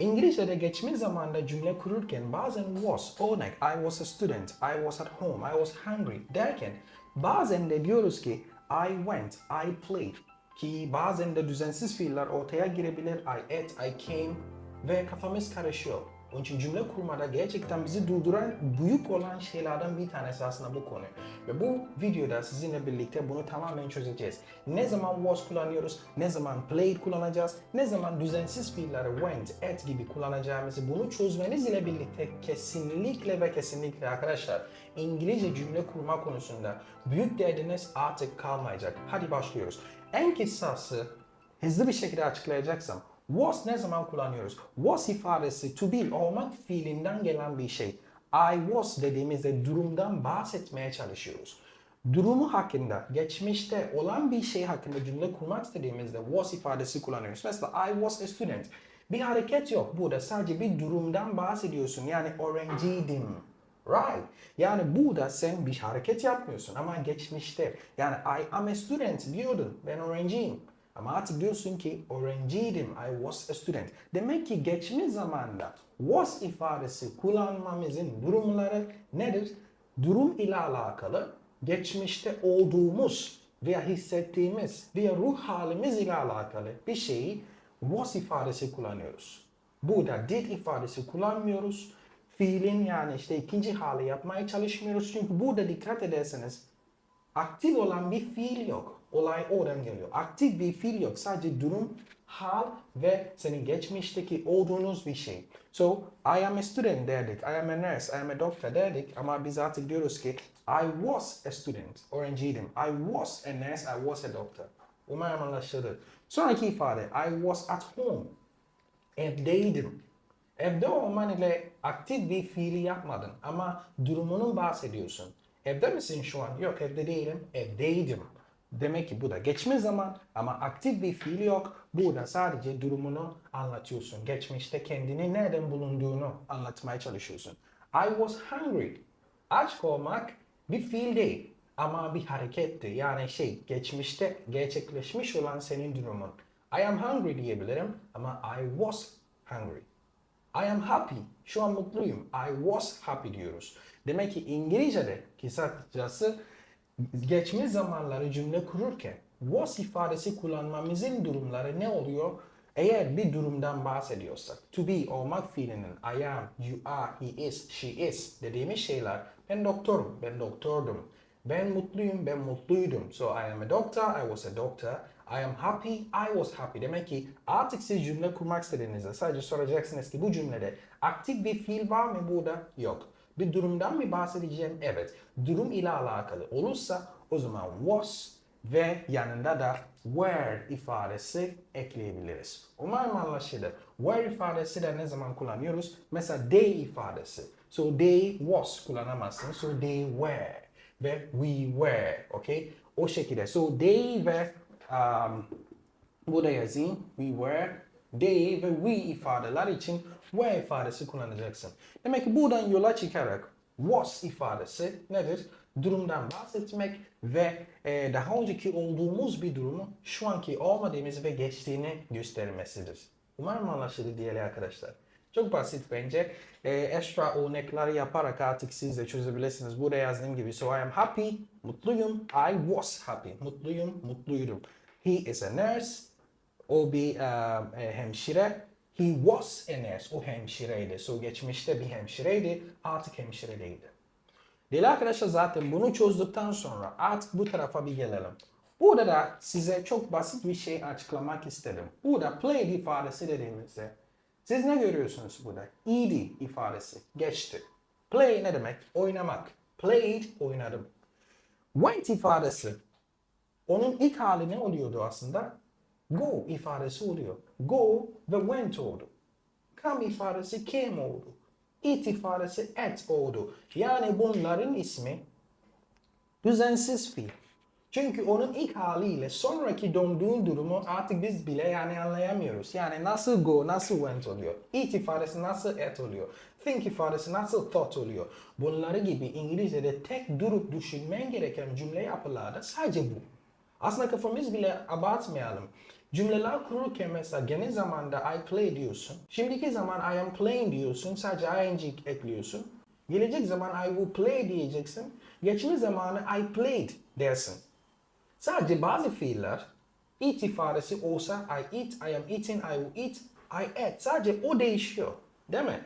İngilizce'de geçmiş zamanda cümle kururken bazen was, örnek I was a student, I was at home, I was hungry derken bazen de diyoruz ki I went, I played ki bazen de düzensiz fiiller ortaya girebilir. I ate, I came ve kafamız karışıyor. Onun için cümle kurmada gerçekten bizi durduran büyük olan şeylerden bir tanesi aslında bu konu. Ve bu videoda sizinle birlikte bunu tamamen çözeceğiz. Ne zaman was kullanıyoruz, ne zaman played kullanacağız, ne zaman düzensiz fiilleri went, at gibi kullanacağımızı bunu çözmeniz ile birlikte kesinlikle ve kesinlikle arkadaşlar İngilizce cümle kurma konusunda büyük derdiniz artık kalmayacak. Hadi başlıyoruz. En kısası hızlı bir şekilde açıklayacaksam was ne zaman kullanıyoruz? Was ifadesi to be olmak fiilinden gelen bir şey. I was dediğimizde durumdan bahsetmeye çalışıyoruz. Durumu hakkında, geçmişte olan bir şey hakkında cümle kurmak istediğimizde was ifadesi kullanıyoruz. Mesela I was a student. Bir hareket yok burada. Sadece bir durumdan bahsediyorsun. Yani öğrenciydim. Right. Yani burada sen bir hareket yapmıyorsun ama geçmişte. Yani I am a student diyordun. Ben öğrenciyim. Ama artık diyorsun ki öğrenciydim. I was a student. Demek ki geçmiş zamanda was ifadesi kullanmamızın durumları nedir? Durum ile alakalı geçmişte olduğumuz veya hissettiğimiz veya ruh halimiz ile alakalı bir şeyi was ifadesi kullanıyoruz. Burada did ifadesi kullanmıyoruz. Fiilin yani işte ikinci hali yapmaya çalışmıyoruz. Çünkü burada dikkat ederseniz aktif olan bir fiil yok. Olay oradan geliyor. Aktif bir fiil yok. Sadece durum, hal ve senin geçmişteki olduğunuz bir şey. So, I am a student derdik. I am a nurse, I am a doctor derdik. Ama biz artık diyoruz ki I was a student. Öğrenciydim. I was a nurse, I was a doctor. Umarım anlaşıldı. Sonraki ifade I was at home. Evdeydim. Evde olman ile aktif bir fiili yapmadın ama durumunun bahsediyorsun. Evde misin şu an? Yok evde değilim, evdeydim. Demek ki bu da geçmiş zaman ama aktif bir fiil yok. Burada sadece durumunu anlatıyorsun. Geçmişte kendini nereden bulunduğunu anlatmaya çalışıyorsun. I was hungry. Aç olmak bir fiil değil ama bir hareketti. Yani şey geçmişte gerçekleşmiş olan senin durumun. I am hungry diyebilirim ama I was hungry. I am happy. Şu an mutluyum. I was happy diyoruz. Demek ki İngilizce'de kısacası geçmiş zamanları cümle kururken was ifadesi kullanmamızın durumları ne oluyor? Eğer bir durumdan bahsediyorsak, to be olmak fiilinin I am, you are, he is, she is dediğimiz şeyler ben doktorum, ben doktordum. Ben mutluyum, ben mutluydum. So I am a doctor, I was a doctor. I am happy, I was happy. Demek ki artık siz cümle kurmak istediğinizde sadece soracaksınız ki bu cümlede aktif bir fiil var mı burada? Yok. Bir durumdan mı bahsedeceğim? Evet. Durum ile alakalı olursa o zaman was ve yanında da where ifadesi ekleyebiliriz. Umarım anlaşılır. Where ifadesi de ne zaman kullanıyoruz? Mesela they ifadesi. So they was kullanamazsın. So they were ve we were. Okay? O şekilde. So they ve um, burada yazayım. We were. They ve we ifadeler için were ifadesi kullanacaksın. Demek ki buradan yola çıkarak was ifadesi nedir? Durumdan bahsetmek ve e, daha önceki olduğumuz bir durumu şu anki olmadığımız ve geçtiğini göstermesidir. Umarım anlaşıldı diyelim arkadaşlar. Çok basit bence. E, extra örnekler yaparak artık siz de çözebilirsiniz. Burada yazdığım gibi. So I am happy, mutluyum. I was happy, mutluyum, mutluydum. He is a nurse, o bir e, hemşire. He was a nurse, o hemşireydi. So geçmişte bir hemşireydi, artık hemşire değildi. Değerli arkadaşlar zaten bunu çözdükten sonra artık bu tarafa bir gelelim. Burada da size çok basit bir şey açıklamak istedim. Burada play ifadesi dediğimizde siz ne görüyorsunuz burada? ed ifadesi geçti. Play ne demek? Oynamak. Played oynadım. Went ifadesi onun ilk hali ne oluyordu aslında? Go ifadesi oluyor. Go ve went oldu. Come ifadesi came oldu. It ifadesi at oldu. Yani bunların ismi düzensiz fiil. Çünkü onun ilk haliyle sonraki döndüğün durumu artık biz bile yani anlayamıyoruz. Yani nasıl go, nasıl went oluyor. It ifadesi nasıl at oluyor. Think ifadesi nasıl thought oluyor. Bunları gibi İngilizce'de tek durup düşünmen gereken cümle yapılarda sadece bu. Aslında kafamız bile abartmayalım. Cümleler kururken mesela geniş zamanda I play diyorsun. Şimdiki zaman I am playing diyorsun. Sadece ing ekliyorsun. Gelecek zaman I will play diyeceksin. Geçmiş zamanı I played dersin. Sadece bazı fiiller eat ifadesi olsa I eat, I am eating, I will eat, I ate. Sadece o değişiyor. Değil mi?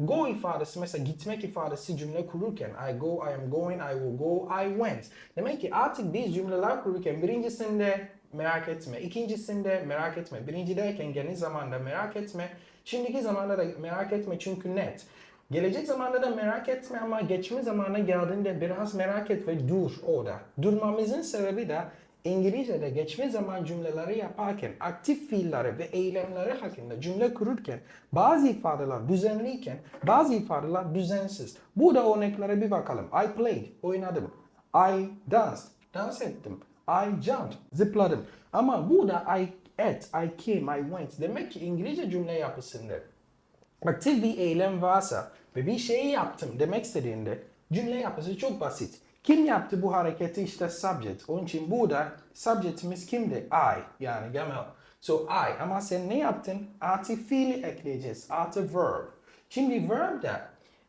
Go ifadesi mesela gitmek ifadesi cümle kururken I go, I am going, I will go, I went. Demek ki artık biz cümleler kururken birincisinde merak etme, ikincisinde merak etme, birincideyken geniş zamanda merak etme, şimdiki zamanda da merak etme çünkü net. Gelecek zamanda da merak etme ama geçme zamanına geldiğinde biraz merak et ve dur orada. Durmamızın sebebi de İngilizce'de geçme zaman cümleleri yaparken aktif fiilleri ve eylemleri hakkında cümle kururken bazı ifadeler düzenliyken bazı ifadeler düzensiz. Burada örneklere bir bakalım. I played, oynadım. I danced, dans ettim. I jumped, zıpladım. Ama burada I ate, I came, I went. Demek ki İngilizce cümle yapısında aktif bir eylem varsa ve bir şeyi yaptım demek istediğinde cümle yapısı çok basit. Kim yaptı bu hareketi? İşte subject. Onun için burada subjectimiz kimdi? I. Yani Gamal. So I. Ama sen ne yaptın? Artı fiili ekleyeceğiz. Artı verb. Şimdi verb de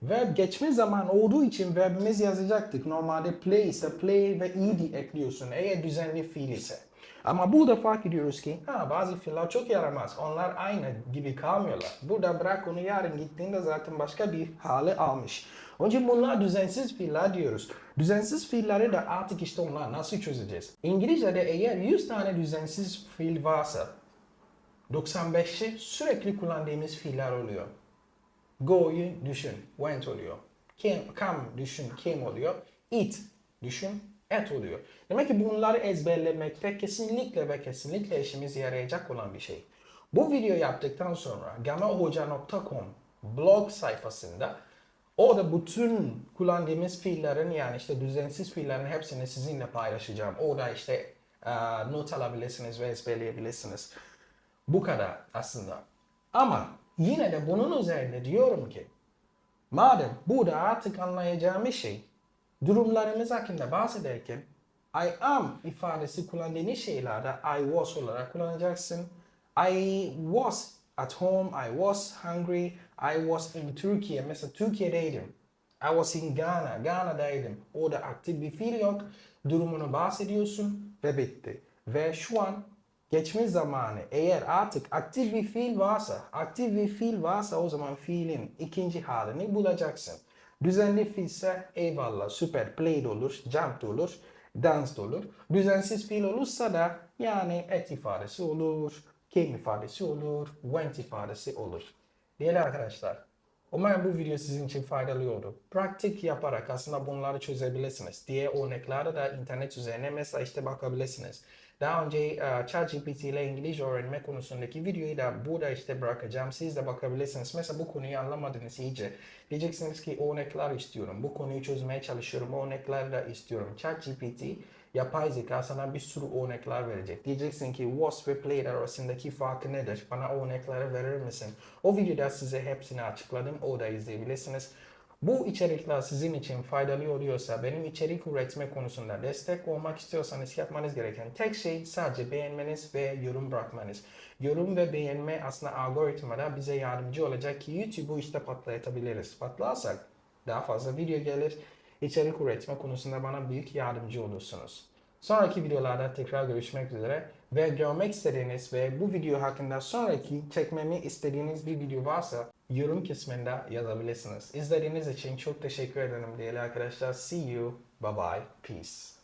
verb geçme zaman olduğu için verbimiz yazacaktık. Normalde play ise play ve ed ekliyorsun eğer düzenli fiil ise. Ama burada fark ediyoruz ki ha, bazı fiiller çok yaramaz. Onlar aynı gibi kalmıyorlar. Burada bırak onu yarın gittiğinde zaten başka bir hale almış. Onun bunlar düzensiz fiiller diyoruz. Düzensiz fiilleri de artık işte onlar nasıl çözeceğiz? İngilizce'de eğer 100 tane düzensiz fiil varsa 95'i sürekli kullandığımız fiiller oluyor. Go'yu düşün, went oluyor. Came, come düşün, came oluyor. Eat düşün, et oluyor. Demek ki bunları ezberlemekte kesinlikle ve kesinlikle işimize yarayacak olan bir şey. Bu video yaptıktan sonra gamahoca.com blog sayfasında orada bütün kullandığımız fiillerin yani işte düzensiz fiillerin hepsini sizinle paylaşacağım. Orada işte e, not alabilirsiniz ve ezberleyebilirsiniz. Bu kadar aslında. Ama yine de bunun üzerinde diyorum ki madem burada artık anlayacağımız şey durumlarımız hakkında bahsederken I am ifadesi kullandığınız şeylerde I was olarak kullanacaksın. I was at home, I was hungry, I was in Turkey. Mesela Türkiye'deydim. I was in Ghana, Ghana'daydım. Orada aktif bir fiil yok. Durumunu bahsediyorsun ve bitti. Ve şu an geçmiş zamanı eğer artık aktif bir fiil varsa, aktif bir fiil varsa o zaman fiilin ikinci halini bulacaksın. Düzenli fiilse eyvallah süper played olur, jumped olur, danced olur. Düzensiz fiil olursa da yani et ifadesi olur, came ifadesi olur, went ifadesi olur. Değerli arkadaşlar, umarım bu video sizin için faydalı oldu. Pratik yaparak aslında bunları çözebilirsiniz. Diğer örneklerde de internet üzerine işte bakabilirsiniz. Daha önce uh, ChatGPT ile İngilizce öğrenme konusundaki videoyu da burada işte bırakacağım. Siz de bakabilirsiniz. Mesela bu konuyu anlamadınız iyice. Diyeceksiniz ki örnekler istiyorum. Bu konuyu çözmeye çalışıyorum. Örnekler de istiyorum. ChatGPT yapay zeka sana bir sürü örnekler verecek. Diyeceksin ki was ve played arasındaki farkı nedir? Bana örnekleri verir misin? O videoda size hepsini açıkladım. Orada izleyebilirsiniz. Bu içerikler sizin için faydalı oluyorsa, benim içerik üretme konusunda destek olmak istiyorsanız yapmanız gereken tek şey sadece beğenmeniz ve yorum bırakmanız. Yorum ve beğenme aslında algoritmada bize yardımcı olacak ki YouTube'u işte patlatabiliriz. Patlarsak daha fazla video gelir. İçerik üretme konusunda bana büyük yardımcı olursunuz. Sonraki videolarda tekrar görüşmek üzere ve görmek istediğiniz ve bu video hakkında sonraki çekmemi istediğiniz bir video varsa yorum kısmında yazabilirsiniz. İzlediğiniz için çok teşekkür ederim değerli arkadaşlar. See you. Bye bye. Peace.